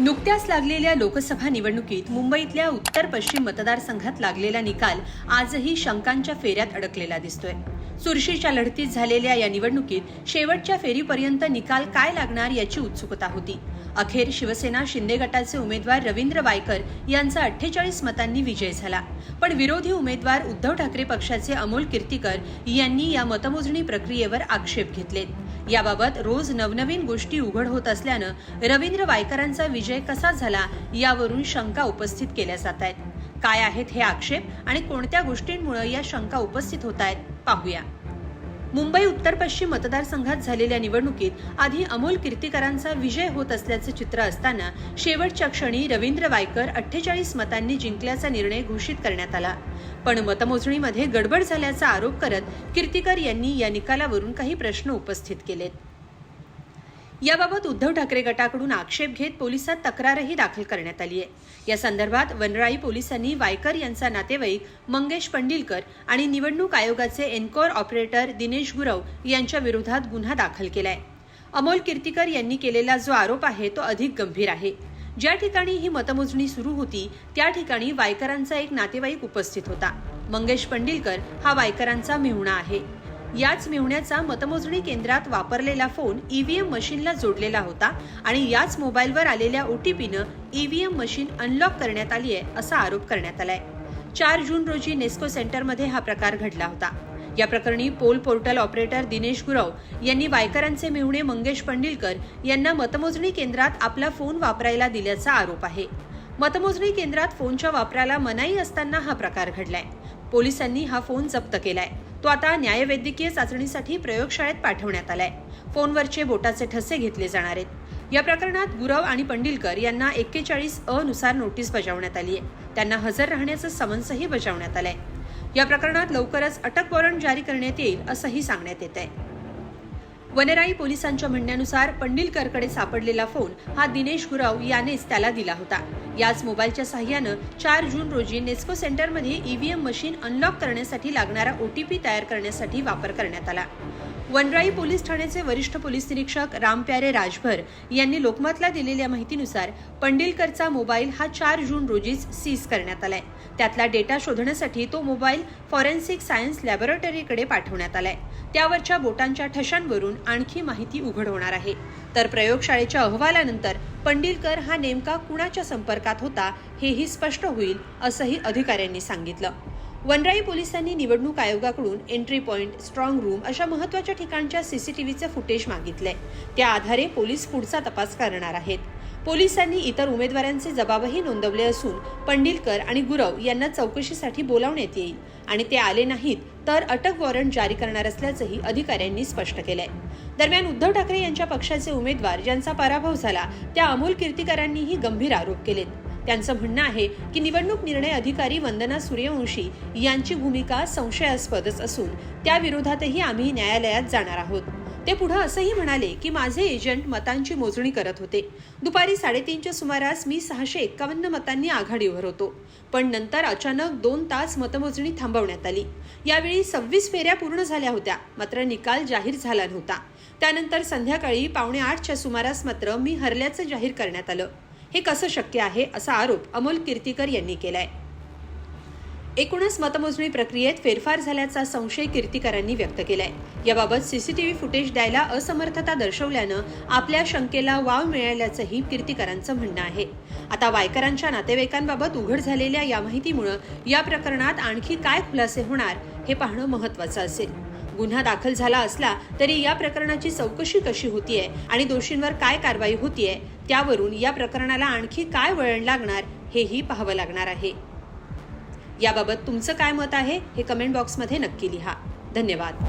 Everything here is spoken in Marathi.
नुकत्याच लागलेल्या लोकसभा निवडणुकीत मुंबईतल्या उत्तर पश्चिम मतदारसंघात लागलेला निकाल आजही शंकांच्या फेऱ्यात अडकलेला दिसतोय. चुरशीच्या लढतीत झालेल्या या निवडणुकीत शेवटच्या फेरीपर्यंत निकाल काय लागणार याची उत्सुकता होती. अखेर शिवसेना शिंदे गटाचे उमेदवार रवींद्र वायकर यांचा अठ्ठेचाळीस मतांनी विजय झाला. पण विरोधी उमेदवार उद्धव ठाकरे पक्षाचे अमोल कीर्तीकर यांनी या मतमोजणी प्रक्रियेवर आक्षेप घेतलेत याबाबत रोज नवनवीन गोष्टी उघड होत असल्यानं रवींद्र वायकरांचा विजय कसा झाला यावरून शंका उपस्थित केल्या जात आहेत. काय आहेत हे आक्षेप आणि कोणत्या गोष्टींमुळे या शंका उपस्थित होत आहेत पाहूया. मुंबई उत्तर पश्चिम मतदारसंघात झालेल्या निवडणुकीत आधी अमोल कीर्तीकरांचा विजय होत असल्याचं चित्र असताना शेवटच्या क्षणी रवींद्र वायकर अठ्ठेचाळीस मतांनी जिंकल्याचा निर्णय घोषित करण्यात आला. पण मतमोजणीमध्ये गडबड झाल्याचा आरोप करत कीर्तीकर यांनी या निकालावरून काही प्रश्न उपस्थित केलेत. याबाबत उद्धव ठाकरे गटाकडून आक्षेप घेत पोलिसात तक्रारही दाखल करण्यात आली आहे. या संदर्भात वनराई पोलिसांनी वायकर यांचा नातेवाईक मंगेश पंडिलकर आणि निवडणूक आयोगाचे एन्कोर ऑपरेटर दिनेश गुरव यांच्या विरोधात गुन्हा दाखल केलाय. अमोल कीर्तीकर यांनी केलेला जो आरोप आहे तो अधिक गंभीर आहे. ज्या ठिकाणी ही मतमोजणी सुरू होती त्या ठिकाणी वायकरांचा एक नातेवाईक उपस्थित होता. मंगेश पंडिलकर हा वायकरांचा मेहुणा आहे. याच मिळण्याचा मतमोजणी केंद्रात वापरलेला फोन ईव्हीएम मशीनला जोडलेला होता आणि याच मोबाईलवर आलेल्या ओटीपीनं ईव्हीएम मशीन अनलॉक करण्यात आली आहे असा आरोप करण्यात आलाय. चार जून रोजी नेस्को सेंटरमध्ये हा प्रकार घडला होता. या प्रकरणी poll portal operator Dinesh Gurav यांनी वायकरांचे मेहुणे मंगेश पंडिलकर यांना मतमोजणी केंद्रात आपला फोन वापरायला दिल्याचा आरोप आहे. मतमोजणी केंद्रात फोनच्या वापराला मनाई असताना हा प्रकार घडलाय. पोलिसांनी हा फोन जप्त केलाय. तो आता न्यायवैद्यकीय चाचणीसाठी प्रयोगशाळेत पाठवण्यात आलाय. फोनवरचे बोटाचे ठसे घेतले जाणार आहेत. या प्रकरणात गुरव आणि पंडिलकर यांना एक्केचाळीस अ नुसार नोटीस बजावण्यात आली आहे. त्यांना हजर राहण्याचं समन्सही बजावण्यात आलंय. या प्रकरणात लवकरच अटक वॉरंट जारी करण्यात येईल असंही सांगण्यात येत आहे वनराई पोलिसांच्या म्हणण्यानुसार पंडिलकरकडे सापडलेला फोन हा दिनेश गुराव यानेच त्याला दिला होता. याच मोबाईलच्या साह्यानं चार जून रोजी नेस्को सेंटरमध्ये ईव्हीएम मशीन अनलॉक करण्यासाठी लागणारा ओटीपी तयार करण्यासाठी वापर करण्यात आला. वनराई पोलीस ठाण्याचे वरिष्ठ पोलीस निरीक्षक रामप्यारे राजभर यांनी लोकमतला दिलेल्या माहितीनुसार पंडिलकरचा मोबाईल हा चार जून रोजीच सीज करण्यात आलाय. त्यातला डेटा शोधण्यासाठी तो मोबाईल फॉरेन्सिक सायन्स लॅबोरेटरीकडे पाठवण्यात आलाय. त्यावरच्या बोटांच्या ठशांवरून आणखी माहिती उघड होणार आहे. तर प्रयोगशाळेच्या अहवालानंतर पंडिलकर हा नेमका कुणाच्या संपर्कात होता हेही स्पष्ट होईल असंही अधिकाऱ्यांनी सांगितलं. वनराई पोलिसांनी निवडणूक आयोगाकडून एंट्री पॉईंट स्ट्रॉंग रूम अशा महत्त्वाच्या ठिकाणच्या सीसीटीव्हीचे फुटेज मागितले. त्या आधारे पोलीस पुढचा तपास करणार आहेत. पोलिसांनी इतर उमेदवारांचे जबाबही नोंदवले असून पंडिलकर आणि गुरव यांना चौकशीसाठी बोलावण्यात येईल. आणि ते आले नाहीत तर अटक वॉरंट जारी करणार असल्याचंही अधिकाऱ्यांनी स्पष्ट केलंय. दरम्यान उद्धव ठाकरे यांच्या पक्षाचे उमेदवार ज्यांचा पराभव झाला त्या अमोल कीर्तीकरांनीही गंभीर आरोप केलेत. त्यांचं म्हणणं आहे की निवडणूक निर्णय अधिकारी वंदना सूर्यवंशी यांची भूमिका संशयास्पदच असून त्याविरोधातही आम्ही न्यायालयात जाणार आहोत. ते पुढे असंही म्हणाले की माझे एजंट मतांची मोजणी करत होते. दुपारी साडेतीनच्या सुमारास मी सहाशे एक्कावन्न मतांनी आघाडीवर होतो. पण नंतर अचानक दोन तास मतमोजणी थांबवण्यात आली. यावेळी सव्वीस फेऱ्या पूर्ण झाल्या होत्या मात्र निकाल जाहीर झाला नव्हता. त्यानंतर संध्याकाळी पावणे आठच्या सुमारास मात्र मी हरल्याचं जाहीर करण्यात आलं. हे कसं शक्य आहे असा आरोप अमोल कीर्तीकर यांनी केलाय. एकूणच मतमोजणी प्रक्रियेत फेरफार झाल्याचा संशय कीर्तीकरांनी व्यक्त केलाय. याबाबत सीसीटीव्ही फुटेज द्यायला असमर्थता दर्शवल्यानं आपल्या शंकेला वाव मिळाल्याचंही कीर्तीकरांचं म्हणणं आहे. आता वायकरांच्या नातेवाईकांबाबत उघड झालेल्या या माहितीमुळं या प्रकरणात आणखी काय खुलासे होणार हे पाहणं महत्वाचं असेल. गुन्हा दाखल झाला असला तरी या प्रकरणाची चौकशी कशी होतीये आणि दोषींवर काय कारवाई होतीये त्यावरून या प्रकरणाला आणखी काय वळण लागणार हेही पाहावं लागणार आहे. याबाबत तुमचं काय मत आहे हे कमेंट बॉक्समध्ये नक्की लिहा. धन्यवाद.